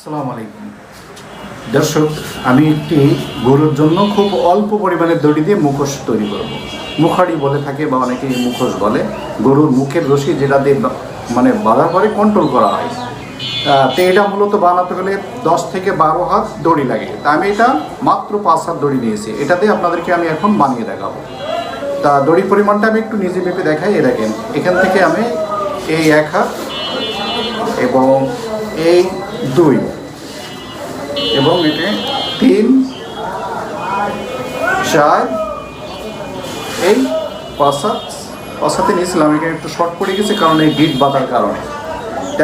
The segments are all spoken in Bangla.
আসসালামু আলাইকুম দর্শক, আমি একটি গরুর জন্য খুব অল্প পরিমাণে দড়ি দিয়ে মুখোশ তৈরি করব। মুখারি বলে থাকে বা অনেকে মুখোশ বলে। গরুর মুখের রশি যেটা দিয়ে মানে বাধা করে কন্ট্রোল করা হয়। তো এটা মূলত বানাতে গেলে দশ থেকে বারো হাত দড়ি লাগে। তা আমি এটা মাত্র পাঁচ হাত দড়ি নিয়েছি। এটাতে আপনাদেরকে আমি এখন বানিয়ে দেখাবো। তা দড়ি পরিমাণটা আমি একটু নিজে মেপে দেখাই। এ দেখেন, এখান থেকে আমি এই এক হাত এবং এই দুই। এবং এতে তিন, চার, এই পাঁচ সাত পাঁচ সাথে নিয়েছিলাম, এখানে একটু শর্ট পড়ে গেছে কারণ এই গিট বাঁধার কারণে।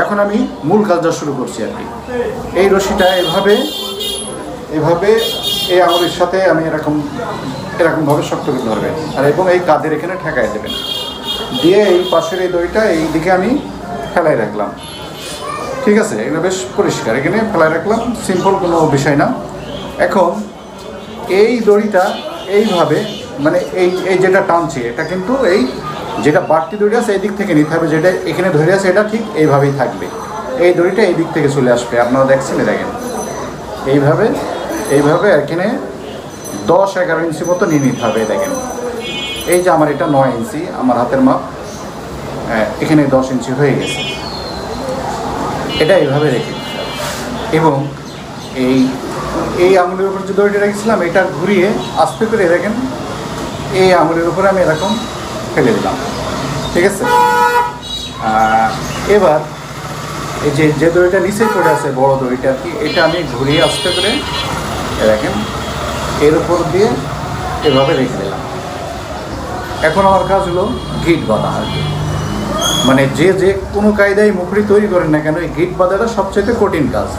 এখন আমি মূল কাজটা শুরু করছি আর কি। এই রশিটা এভাবে এভাবে এই আঙুলের সাথে আমি এরকম এরকমভাবে শক্ত করে ধরবেন। আর এবং এই কাঁধের এখানে ঠেকাই দেবেন। দিয়ে এই পাশের এই দইটা এই দিকে আমি ফেলাই রাখলাম। ঠিক আছে এগুলো বেশ পরিষ্কার। এখানে ফেলাই রাখলাম সিম্পল কোনো বিষয় না। এখন এই দড়িটা এইভাবে মানে এই এই যেটা টানছে এটা কিন্তু এই যেটা বাড়তি দড়ি আছে এই দিক থেকে নিতে হবে যেটা এখানে ধরে আছে এটা ঠিক এইভাবেই থাকবে। এই দড়িটা এই দিক থেকে চলে আসবে আপনারা দেখছেন দেখেন। এইভাবে এইভাবে এখানে দশ এগারো ইঞ্চি মতো নিয়ে নিতে হবে দেখেন। এই যে আমার এটা নয় ইঞ্চি আমার হাতের মাপ হ্যাঁ, এখানে দশ ইঞ্চি হয়ে গেছে। এটা এইভাবে রেখে। এবং এই এই আঙুলের উপর যে দড়িটা রেখেছিলাম, এটা ঘুরিয়ে আস্তে করে দেখেন, এই আঙুলের উপরে আমি এরকম ফেলে দিলাম। ঠিক আছে? এবার এই যে যে দড়িটা নিচে পড়ে আছে, বড় দড়িটা আর কি এটা আমি ঘুরিয়ে আস্তে করে দেখেন, এর উপর দিয়ে এভাবে রেখে দিলাম। এখন আমার কাজ হলো গিট বাঁধা আর কি। মানে যে যে কোনো কায়দায় মুখড়ি তৈরি করেন না কেন, এই গিট বাঁধাটা সবচেয়ে কঠিন কাজ।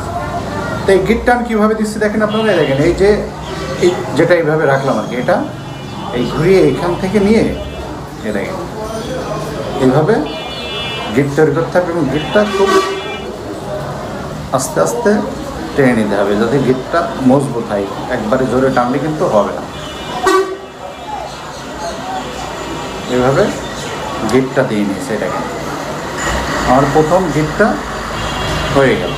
তো এই গিটটা আমি কীভাবে দিচ্ছি দেখেন আপনারা দেখেন, এই যে, এই যেটা এইভাবে রাখলাম আর কি, এটা এই ঘুরিয়ে এখান থেকে নিয়ে এ দেখেন, এইভাবে গিট তৈরি করতে হবে এবং গিটটা খুব আস্তে আস্তে টেনে নিতে হবে যাতে গিটটা মজবুত হয়। একবারে জোরে টানলে কিন্তু হবে না। এভাবে গিটটা দিয়ে নিয়েছে এটাকে আমার প্রথম গিটটা হয়ে গেল।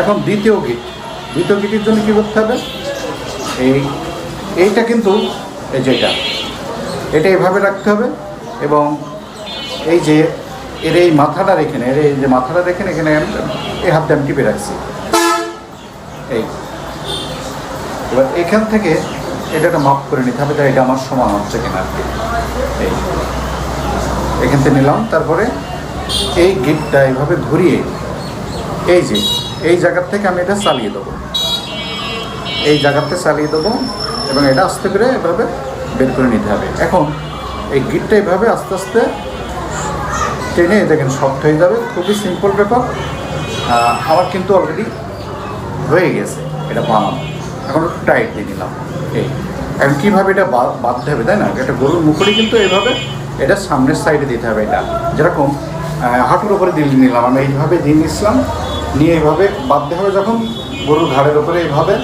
এখন দ্বিতীয় গিট দ্বিতীয় গিটের জন্য কী করতে হবে? এই, এইটা কিন্তু, এই যেটা এটা এভাবে রাখতে হবে এবং এই যে এর এই মাথাটা রেখে এর এই যে মাথাটা রেখে এখানে এই হাত দিয়ে আমি টিপে রাখছি। এই, এবার এখান থেকে এটা একটা মাপ করে নিতে হবে যে এটা আমার সমান হচ্ছে কিনা আর কি। এই, এখান থেকে নিলাম, তারপরে এই গিটটা এইভাবে ঘুরিয়ে এই যে, এই জায়গার থেকে আমি এটা চালিয়ে দেবো। এই জায়গাতে চালিয়ে দেবো এবং এটা আস্তে করে এভাবে বের করে নিতে হবে। এখন এই গিটটা এইভাবে আস্তে আস্তে টেনে, দেখেন সফট হয়ে যাবে। খুবই সিম্পল ব্যাপার। আমার কিন্তু অলরেডি হয়ে গেছে এটা বানানো। এখন টাইট দিয়ে নিলাম। এই, এখন কীভাবে এটা বাঁধতে হবে, তাই না? এটা গরুর মুখড়ি কিন্তু এইভাবে এটা সামনের সাইডে দিতে হবে এটা। যেরকম হাঁটুর উপরে দিয়ে নিলাম। আমি এইভাবে দিন নিয়েছিলাম নিয়ে এইভাবে বাঁধতে হবে যখন গরুর ঘাড়ের উপরে এইভাবে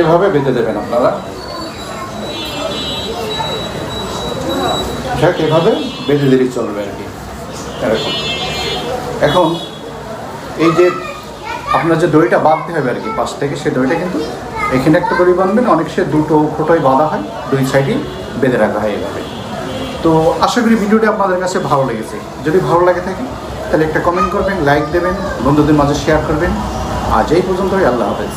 এভাবে বেঁধে দেবেন আপনারা। ঠিক এভাবে বেঁধে দিলেই চলবে আর কি। এখন এই যে আপনার যে দড়িটা বাঁধতে হবে আর কি, পাশ থেকে সেই দড়িটা কিন্তু এখানে একটা দড়ি বাঁধবেন, অনেক সে দুটো ফোটোই বাঁধা হয়, দুই সাইডেই বেঁধে রাখা হয় এভাবে তো আশা করি ভিডিওটি আপনাদের কাছে ভালো লেগেছে। যদি ভালো লাগে থাকে, তাহলে একটা কমেন্ট করবেন লাইক দেবেন, বন্ধুদের মাঝে শেয়ার করবেন। আজ এই পর্যন্তই, আল্লাহ হাফেজ।